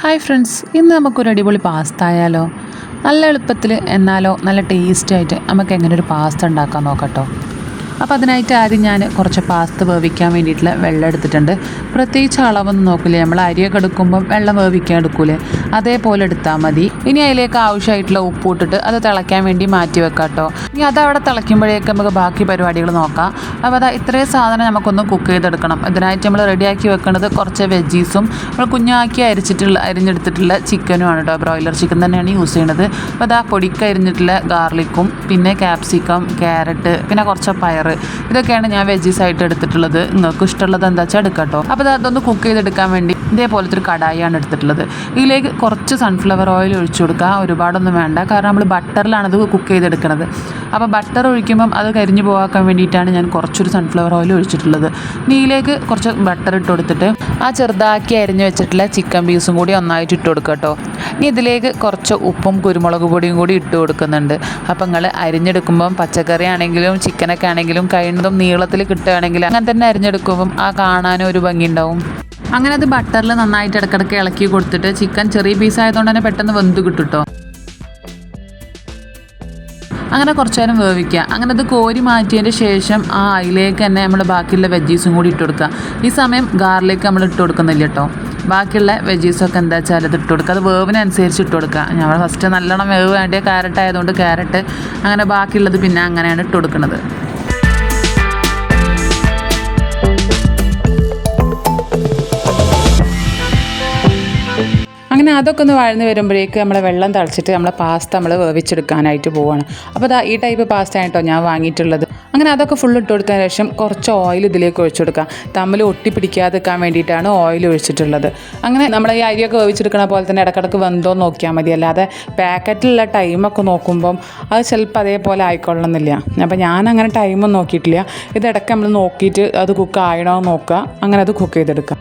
Hi friends ഇന്ന് നമുക്കൊരു അടിപൊളി പാസ്ത ആയാലോ? നല്ല എളുപ്പത്തിൽ എന്നാലോ നല്ല ടേസ്റ്റായിട്ട് നമുക്ക് എങ്ങനെ ഒരു പാസ്ത ഉണ്ടാക്കാൻ നോക്കട്ടോ അപ്പോൾ അതിനായിട്ട് ആദ്യം ഞാൻ കുറച്ച് പാസ്ത വേവിക്കാൻ വേണ്ടിയിട്ടുള്ള വെള്ളം എടുത്തിട്ടുണ്ട്. പ്രത്യേകിച്ച് അളവൊന്നും നോക്കില്ലേ. നമ്മൾ അരിയൊക്കെ എടുക്കുമ്പം വെള്ളം വേവിക്കാൻ എടുക്കൂലേ? അതേപോലെ എടുത്താൽ മതി. ഇനി അതിലേക്ക് ആവശ്യമായിട്ടുള്ള ഉപ്പ് ഇട്ടിട്ട് അത് തിളയ്ക്കാൻ വേണ്ടി മാറ്റി വെക്കാം കേട്ടോ ഇനി അതവിടെ തിളയ്ക്കുമ്പോഴേക്ക് നമുക്ക് ബാക്കി പരിപാടികൾ നോക്കാം. അപ്പോൾ അതാ ഇത്രയും സാധനം നമുക്കൊന്ന് കുക്ക് ചെയ്തെടുക്കണം. ഇതിനായിട്ട് നമ്മൾ റെഡിയാക്കി വെക്കുന്നത് കുറച്ച് വെജീസും നമ്മൾ കുഞ്ഞാക്കി അരിച്ചിട്ടുള്ള അരിഞ്ഞെടുത്തിട്ടുള്ള ചിക്കനുമാണ് കേട്ടോ ബ്രോയിലർ ചിക്കൻ തന്നെയാണ് യൂസ് ചെയ്യുന്നത് അപ്പോൾ അതാ പൊടിക്കരിഞ്ഞിട്ടുള്ള ഗാർലിക്കും പിന്നെ ക്യാപ്സിക്കം ക്യാരറ്റ് പിന്നെ കുറച്ച് പയർ ഇതൊക്കെയാണ് ഞാൻ വെജീസ് ആയിട്ട് എടുത്തിട്ടുള്ളത്. നിങ്ങൾക്ക് ഇഷ്ടമുള്ളത് എന്താ വെച്ചാൽ എടുക്കാം കേട്ടോ അപ്പോൾ അത് അതൊന്ന് കുക്ക് ചെയ്തെടുക്കാൻ വേണ്ടി ഇതേപോലത്തെ ഒരു കടായിയാണ് എടുത്തിട്ടുള്ളത്. ഇതിലേക്ക് കുറച്ച് സൺഫ്ലവർ ഓയിൽ ഒഴിച്ചു കൊടുക്കുക. ഒരുപാടൊന്നും വേണ്ട. കാരണം നമ്മൾ ബട്ടറിലാണ് അത് കുക്ക് ചെയ്തെടുക്കുന്നത് അപ്പോൾ ബട്ടർ ഒഴിക്കുമ്പം അത് കരിഞ്ഞു പോകാൻ വേണ്ടിയിട്ടാണ് ഞാൻ കുറച്ചൊരു സൺഫ്ലവർ ഓയിൽ ഒഴിച്ചിട്ടുള്ളത്. ഇതിലേക്ക് കുറച്ച് ബട്ടർ ഇട്ട് കൊടുത്തിട്ട് ആ ചെറുതാക്കി അരിഞ്ഞു വെച്ചിട്ടുള്ള ചിക്കൻ പീസും കൂടി ഒന്നായിട്ട് ഇട്ട് കൊടുക്കുക കേട്ടോ ഇനി ഇതിലേക്ക് കുറച്ച് ഉപ്പും കുരുമുളക് പൊടിയും കൂടി ഇട്ട് കൊടുക്കുന്നുണ്ട്. അപ്പം നിങ്ങൾ അരിഞ്ഞെടുക്കുമ്പം പച്ചക്കറി ആണെങ്കിലും ചിക്കനൊക്കെ ആണെങ്കിലും കഴിയുന്നതും നീളത്തിൽ കിട്ടുകയാണെങ്കിൽ അങ്ങനെ തന്നെ അരിഞ്ഞെടുക്കുമ്പം ആ കാണാനും ഒരു ഭംഗി ഉണ്ടാവും. അങ്ങനെ അത് ബട്ടറിൽ നന്നായിട്ട് ഇടക്കിടക്ക് ഇളക്കി കൊടുത്തിട്ട് ചിക്കൻ ചെറിയ പീസ് ആയതുകൊണ്ട് തന്നെ പെട്ടെന്ന് വെന്ത് കിട്ടുട്ടോ. കേട്ടോ അങ്ങനെ കുറച്ച് നേരം വേവിക്കുക. അങ്ങനെ അത് കോരി മാറ്റിയതിന് ശേഷം ആ അതിലേക്ക് തന്നെ നമ്മൾ ബാക്കിയുള്ള വെജീസും കൂടി ഇട്ട് കൊടുക്കുക. ഈ സമയം ഗാർലിക്ക് നമ്മൾ ഇട്ട് കൊടുക്കുന്നില്ല കേട്ടോ. ബാക്കിയുള്ള വെജീസൊക്കെ എന്താ വെച്ചാൽ അത് ഇട്ട് കൊടുക്കുക. അത് വേവിനനുസരിച്ച് ഇട്ട് കൊടുക്കുക. ഞങ്ങൾ ഫസ്റ്റ് നല്ലോണം വേവ് വേണ്ടിയ ക്യാരറ്റ് ആയതുകൊണ്ട് ക്യാരറ്റ് അങ്ങനെ ബാക്കിയുള്ളത് പിന്നെ അങ്ങനെയാണ് ഇട്ട് കൊടുക്കുന്നത്. അതൊക്കെ ഒന്ന് വഴന്ന് വരുമ്പോഴേക്ക് നമ്മളെ വെള്ളം തളിച്ചിട്ട് നമ്മളെ പാസ്ത നമ്മൾ വേവിച്ചെടുക്കാനായിട്ട് പോവാണ്. അപ്പോൾ ഈ ടൈപ്പ് പാസ്ത ആയിട്ടോ ഞാൻ വാങ്ങിയിട്ടുള്ളത്. അങ്ങനെ അതൊക്കെ ഫുൾ ഇട്ട് കൊടുത്തതിന് ശേഷം കുറച്ച് ഓയിൽ ഇതിലേക്ക് ഒഴിച്ചു കൊടുക്കുക തമ്മിൽ ഒട്ടിപ്പിടിക്കാതിരിക്കാൻ വേണ്ടിയിട്ടാണ് ഓയിൽ ഒഴിച്ചിട്ടുള്ളത്. അങ്ങനെ നമ്മൾ ഈ അരിയൊക്കെ വേവിച്ചെടുക്കണ പോലെ തന്നെ ഇടക്കിടക്ക് വെന്തോ നോക്കിയാൽ മതി. അല്ലാതെ പാക്കറ്റിലുള്ള ടൈമൊക്കെ നോക്കുമ്പം അത് ചിലപ്പോൾ അതേപോലെ ആയിക്കൊള്ളണമെന്നില്ല. അപ്പോൾ ഞാൻ അങ്ങനെ ടൈമൊന്നും നോക്കിയിട്ടില്ല. ഇത് ഇടയ്ക്ക് നമ്മൾ നോക്കിയിട്ട് അത് കുക്ക് ആയണോ നോക്കുക. അങ്ങനെ അത് കുക്ക് ചെയ്തെടുക്കാം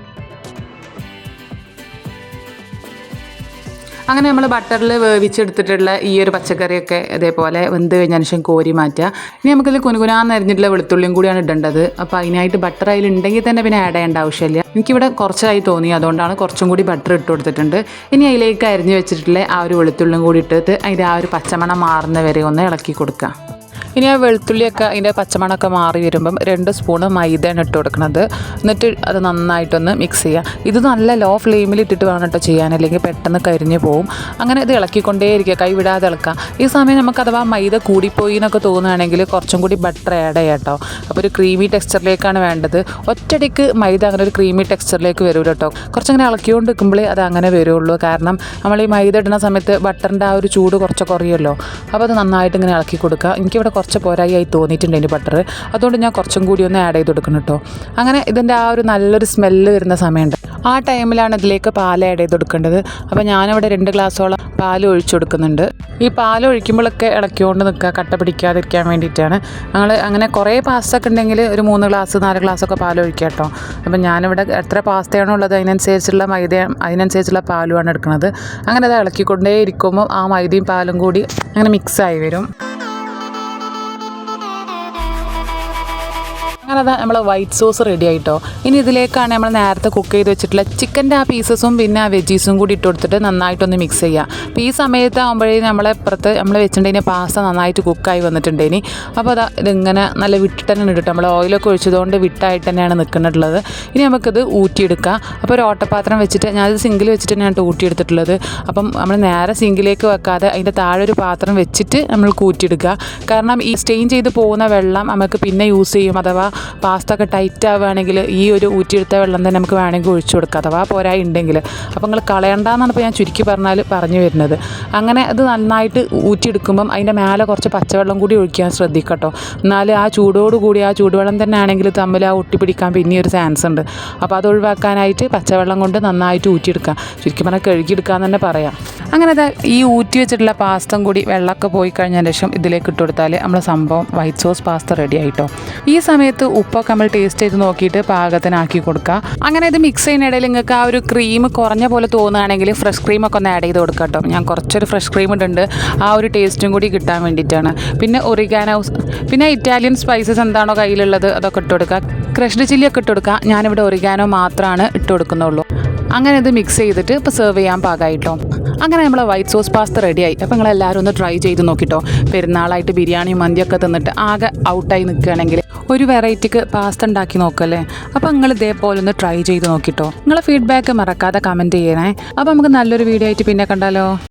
അങ്ങനെ നമ്മൾ ബട്ടറിൽ വേവിച്ചെടുത്തിട്ടുള്ള ഈ ഒരു പച്ചക്കറിയൊക്കെ ഇതേപോലെ വെന്ത് കഴിഞ്ഞതിന് ശേഷം കോരി മാറ്റുക. ഇനി നമുക്കിത് കുനുകുനാന്ന് അരിഞ്ഞിട്ടുള്ള വെളുത്തുള്ളിയും കൂടിയാണ് ഇടേണ്ടത്. അപ്പോൾ അതിനായിട്ട് ബട്ടർ അതിലുണ്ടെങ്കിൽ തന്നെ പിന്നെ ആഡ് ചെയ്യേണ്ട ആവശ്യമില്ല. എനിക്കിവിടെ കുറച്ചായി തോന്നി അതുകൊണ്ടാണ് കുറച്ചും കൂടി ബട്ടർ ഇട്ട് കൊടുത്തിട്ടുണ്ട്. ഇനി അതിലേക്ക് അരിഞ്ഞ് വെച്ചിട്ടുള്ള ആ ഒരു വെളുത്തുള്ളിയും കൂടി ഇട്ടിട്ട് അതിന്റെ ആ ഒരു പച്ചമണം മാറുന്ന വരെ ഒന്ന് ഇളക്കി കൊടുക്കുക. ഇനി ആ വെളുത്തുള്ളിയൊക്കെ അതിന്റെ പച്ചമണമൊക്കെ മാറി വരുമ്പം രണ്ട് സ്പൂണ് മൈദയാണ് ഇട്ട് കൊടുക്കുന്നത്. എന്നിട്ട് അത് നന്നായിട്ടൊന്ന് മിക്സ് ചെയ്യുക ഇത് നല്ല ലോ ഫ്ലെയിമിൽ ഇട്ടിട്ട് വേണം കേട്ടോ ചെയ്യാൻ. അല്ലെങ്കിൽ പെട്ടെന്ന് കരിഞ്ഞു പോവും. അങ്ങനെ ഇത് ഇളക്കിക്കൊണ്ടേയിരിക്കുക. കൈ വിടാതെ ഇളക്കുക ഈ സമയം നമുക്ക് അഥവാ മൈദ കൂടിപ്പോയി എന്നൊക്കെ തോന്നുകയാണെങ്കിൽ കുറച്ചും കൂടി ബട്ടർ ആഡ് ചെയ്യാം കേട്ടോ. അപ്പോൾ ഒരു ക്രീമി ടെക്സ്ചറിലേക്കാണ് വേണ്ടത്. ഒറ്റടിക്ക് മൈദ അങ്ങനെ ഒരു ക്രീമി ടെക്സ്ചറിലേക്ക് വരും കേട്ടോ. കുറച്ചങ്ങനെ ഇളക്കിക്കൊണ്ട് നിൽക്കുമ്പോഴേ അത് അങ്ങനെ വരുള്ളൂ. കാരണം നമ്മൾ ഈ മൈദ ഇടുന്ന സമയത്ത് ബട്ടറിന്റെ ആ ഒരു ചൂട് കുറച്ച് കുറയുമല്ലോ. അപ്പോൾ അത് നന്നായിട്ട് ഇങ്ങനെ ഇളക്കി കൊടുക്കുക. എനിക്കിവിടെ കുറച്ച് പോരായി തോന്നിയിട്ടുണ്ട് എന്റെ ബട്ടർ അതുകൊണ്ട് ഞാൻ കുറച്ചും കൂടി ഒന്ന് ആഡ് ചെയ്ത് കൊടുക്കണം കേട്ടോ അങ്ങനെ ഇതിന്റെ ആ ഒരു നല്ലൊരു സ്മെല്ല് വരുന്ന സമയമുണ്ട്. ആ ടൈമിലാണ് ഇതിലേക്ക് പാൽ ആഡ് ചെയ്ത് കൊടുക്കേണ്ടത്. അപ്പോൾ ഞാനിവിടെ രണ്ട് ഗ്ലാസ്സോളം പാൽ ഒഴിച്ചു കൊടുക്കുന്നുണ്ട്. ഈ പാൽ ഒഴിക്കുമ്പോഴൊക്കെ ഇളക്കിക്കൊണ്ട് നിൽക്കുക കട്ട പിടിക്കാതിരിക്കാൻ വേണ്ടിയിട്ടാണ്. ഞങ്ങൾ അങ്ങനെ കുറേ പാസ്ത ഒക്കെ ഉണ്ടെങ്കിൽ ഒരു മൂന്ന് ഗ്ലാസ് നാല് ഗ്ലാസ് ഒക്കെ പാൽ ഒഴിക്കുക കേട്ടോ അപ്പം ഞാനിവിടെ എത്ര പാസ്തയാണോ ഉള്ളത് അതിനനുസരിച്ചുള്ള മൈദ അതിനനുസരിച്ചുള്ള പാലുമാണ് എടുക്കുന്നത്. അങ്ങനെ അത് ഇളക്കിക്കൊണ്ടേ ഇരിക്കുമ്പോൾ ആ മൈദയും പാലും കൂടി അങ്ങനെ മിക്സായി വരും. അങ്ങനെ അതാ നമ്മൾ വൈറ്റ് സോസ് റെഡി ആയിട്ടോ. ഇനി ഇതിലേക്കാണ് നമ്മൾ നേരത്തെ കുക്ക് ചെയ്ത് വെച്ചിട്ടുള്ള ചിക്കന്റെ ആ പീസസും പിന്നെ ആ വെജീസും കൂടി ഇട്ട് കൊടുത്തിട്ട് നന്നായിട്ടൊന്ന് മിക്സ് ചെയ്യുക അപ്പോൾ ഈ സമയത്ത് ആകുമ്പോഴേ നമ്മളെ പുറത്ത് നമ്മൾ വെച്ചിട്ടുണ്ടെങ്കിൽ പാസ്ത നന്നായിട്ട് കുക്കായി വന്നിട്ടുണ്ട് ഇനി അപ്പോൾ അതാ ഇതിങ്ങനെ നല്ല വിട്ടിട്ട് തന്നെ ഇട്ടിട്ട് നമ്മൾ ഓയിലൊക്കെ ഒഴിച്ചതുകൊണ്ട് വിട്ടായിട്ട് തന്നെയാണ് നിൽക്കുന്നുള്ളത്. ഇനി നമുക്കിത് ഊറ്റിയെടുക്കാം. അപ്പോൾ ഒരു ഓട്ടപാത്രം വെച്ചിട്ട് ഞാനത് സിങ്കിൽ വെച്ചിട്ട് തന്നെയാണ് ഊറ്റിയെടുത്തിട്ടുള്ളത്. അപ്പം നമ്മൾ നേരെ സിങ്കിലേക്ക് വെക്കാതെ അതിന്റെ താഴെ ഒരു പാത്രം വെച്ചിട്ട് നമ്മൾ കൂറ്റിയെടുക്കുക കാരണം ഈ സ്റ്റെയിൻ ചെയ്ത് പോകുന്ന വെള്ളം നമുക്ക് പിന്നെ യൂസ് ചെയ്യും. അഥവാ പാസ്ത ഒക്കെ ടൈറ്റ് ആവുകയാണെങ്കിൽ ഈ ഒരു ഊറ്റിയെടുത്ത വെള്ളം തന്നെ നമുക്ക് വേണമെങ്കിൽ ഒഴിച്ചു കൊടുക്കാം. അഥവാ പോരാ ഉണ്ടെങ്കിൽ അപ്പോൾ നിങ്ങൾ കളയണ്ടെന്നാണ് ഇപ്പോൾ ഞാൻ ചുരുക്കി പറഞ്ഞാൽ പറഞ്ഞു വരുന്നത്. അങ്ങനെ അത് നന്നായിട്ട് ഊറ്റിയെടുക്കുമ്പം അതിന്റെ മേലെ കുറച്ച് പച്ചവെള്ളം കൂടി ഒഴിക്കാൻ ശ്രദ്ധിക്കട്ടോ. എന്നാൽ ആ ചൂടോടുകൂടി ആ ചൂടുവെള്ളം തന്നെ ആണെങ്കിൽ തമ്മിൽ ആ ഒട്ടിപ്പിടിക്കാൻ പിന്നെ ഒരു ചാൻസ് ഉണ്ട്. അപ്പോൾ അത് ഒഴിവാക്കാനായിട്ട് പച്ചവെള്ളം കൊണ്ട് നന്നായിട്ട് ഊറ്റിയെടുക്കുക ചുരുക്കി പറഞ്ഞാൽ കഴുകിയെടുക്കാൻ തന്നെ പറയാം. അങ്ങനെ ഈ ഊറ്റി വെച്ചിട്ടുള്ള പാസ്തം കൂടി വെള്ളമൊക്കെ പോയി കഴിഞ്ഞ ശേഷം ഇതിലേക്ക് ഇട്ട് കൊടുത്താൽ നമ്മളെ സംഭവം വൈറ്റ് സോസ് പാസ്ത റെഡി ആയിട്ടോ. ഈ സമയത്ത് ഉപ്പൊക്കെ നമ്മൾ ടേസ്റ്റ് ചെയ്ത് നോക്കിയിട്ട് പാകത്തിനാക്കി കൊടുക്കുക അങ്ങനെ ഇത് മിക്സ് ചെയ്യുന്നിടയിൽ നിങ്ങൾക്ക് ആ ഒരു ക്രീം കുറഞ്ഞ പോലെ തോന്നുകയാണെങ്കിൽ ഫ്രഷ് ക്രീമൊക്കെ ഒന്ന് ആഡ് ചെയ്ത് കൊടുക്കുക കേട്ടോ ഞാൻ കുറച്ചൊരു ഫ്രഷ് ക്രീം ഇട്ടുണ്ട് ആ ഒരു ടേസ്റ്റും കൂടി കിട്ടാൻ വേണ്ടിയിട്ടാണ്. പിന്നെ ഒറിഗാനോ പിന്നെ ഇറ്റാലിയൻ സ്പൈസസ് എന്താണോ കയ്യിലുള്ളത് അതൊക്കെ ഇട്ട് കൊടുക്കുക ക്രഷ്ഡ് ചില്ലി ഒക്കെ ഇട്ട് കൊടുക്കുക ഞാനിവിടെ ഒറിഗാനോ മാത്രമാണ് ഇട്ട് കൊടുക്കുന്നുള്ളൂ. അങ്ങനെ ഇത് മിക്സ് ചെയ്തിട്ട് ഇപ്പോൾ സെർവ് ചെയ്യാൻ പാകമായിട്ടോ അങ്ങനെ നമ്മളെ വൈറ്റ് സോസ് പാസ്ത റെഡിയായി അപ്പോൾ നിങ്ങളെല്ലാവരും ഒന്ന് ട്രൈ ചെയ്ത് നോക്കിട്ടോ. പെരുന്നാളായിട്ട് ബിരിയാണി മന്തിയൊക്കെ തിന്നിട്ട് ആകെ ഔട്ടായി നിൽക്കുകയാണെങ്കിൽ. ഒരു വെറൈറ്റിക്ക് പാസ്ത ഉണ്ടാക്കി നോക്കല്ലേ? അപ്പോൾ നിങ്ങൾ ഇതേപോലെ ഒന്ന് ട്രൈ ചെയ്ത് നോക്കിട്ടോ. നിങ്ങളെ ഫീഡ്ബാക്ക് മറക്കാതെ കമന്റ് ചെയ്യണേ. അപ്പോൾ നമുക്ക് നല്ലൊരു വീഡിയോ ആയിട്ട് പിന്നെ കണ്ടാലോ?